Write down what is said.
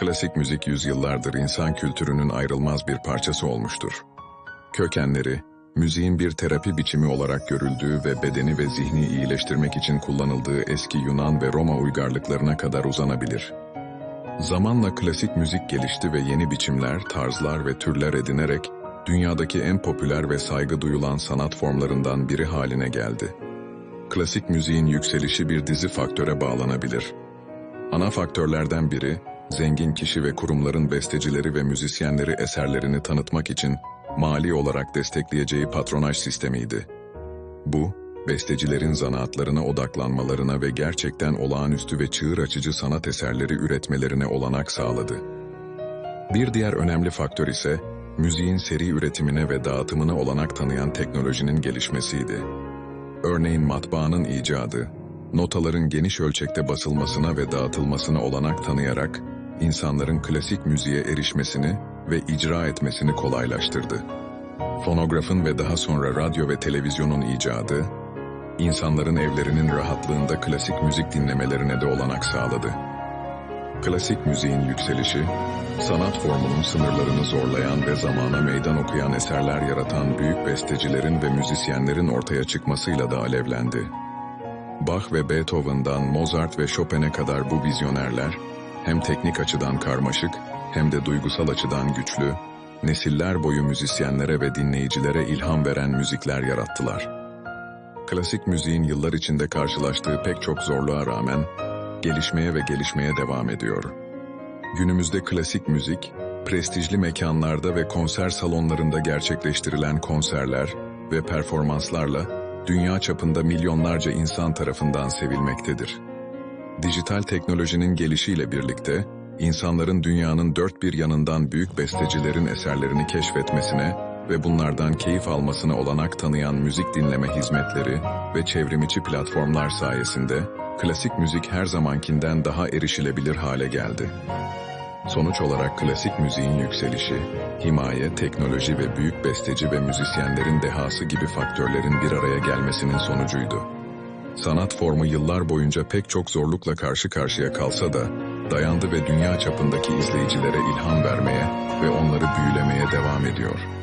Klasik müzik yüzyıllardır insan kültürünün ayrılmaz bir parçası olmuştur. Kökenleri, müziğin bir terapi biçimi olarak görüldüğü ve bedeni ve zihni iyileştirmek için kullanıldığı eski Yunan ve Roma uygarlıklarına kadar uzanabilir. Zamanla klasik müzik gelişti ve yeni biçimler, tarzlar ve türler edinerek dünyadaki en popüler ve saygı duyulan sanat formlarından biri haline geldi. Klasik müziğin yükselişi bir dizi faktöre bağlanabilir. Ana faktörlerden biri, zengin kişi ve kurumların bestecileri ve müzisyenleri eserlerini tanıtmak için mali olarak destekleyeceği patronaj sistemiydi. Bu, bestecilerin zanaatlarına odaklanmalarına ve gerçekten olağanüstü ve çığır açıcı sanat eserleri üretmelerine olanak sağladı. Bir diğer önemli faktör ise, müziğin seri üretimine ve dağıtımına olanak tanıyan teknolojinin gelişmesiydi. Örneğin matbaanın icadı, notaların geniş ölçekte basılmasına ve dağıtılmasına olanak tanıyarak, insanların klasik müziğe erişmesini ve icra etmesini kolaylaştırdı. Fonografın ve daha sonra radyo ve televizyonun icadı, insanların evlerinin rahatlığında klasik müzik dinlemelerine de olanak sağladı. Klasik müziğin yükselişi, sanat formunun sınırlarını zorlayan ve zamana meydan okuyan eserler yaratan büyük bestecilerin ve müzisyenlerin ortaya çıkmasıyla da alevlendi. Bach ve Beethoven'dan Mozart ve Chopin'e kadar bu vizyonerler, hem teknik açıdan karmaşık hem de duygusal açıdan güçlü, nesiller boyu müzisyenlere ve dinleyicilere ilham veren müzikler yarattılar. Klasik müziğin yıllar içinde karşılaştığı pek çok zorluğa rağmen gelişmeye ve gelişmeye devam ediyor. Günümüzde klasik müzik, prestijli mekanlarda ve konser salonlarında gerçekleştirilen konserler ve performanslarla dünya çapında milyonlarca insan tarafından sevilmektedir. Dijital teknolojinin gelişiyle birlikte, insanların dünyanın dört bir yanından büyük bestecilerin eserlerini keşfetmesine ve bunlardan keyif almasına olanak tanıyan müzik dinleme hizmetleri ve çevrimiçi platformlar sayesinde, klasik müzik her zamankinden daha erişilebilir hale geldi. Sonuç olarak klasik müziğin yükselişi, himaye, teknoloji ve büyük besteci ve müzisyenlerin dehası gibi faktörlerin bir araya gelmesinin sonucuydu. Sanat formu yıllar boyunca pek çok zorlukla karşı karşıya kalsa da, dayandı ve dünya çapındaki izleyicilere ilham vermeye ve onları büyülemeye devam ediyor.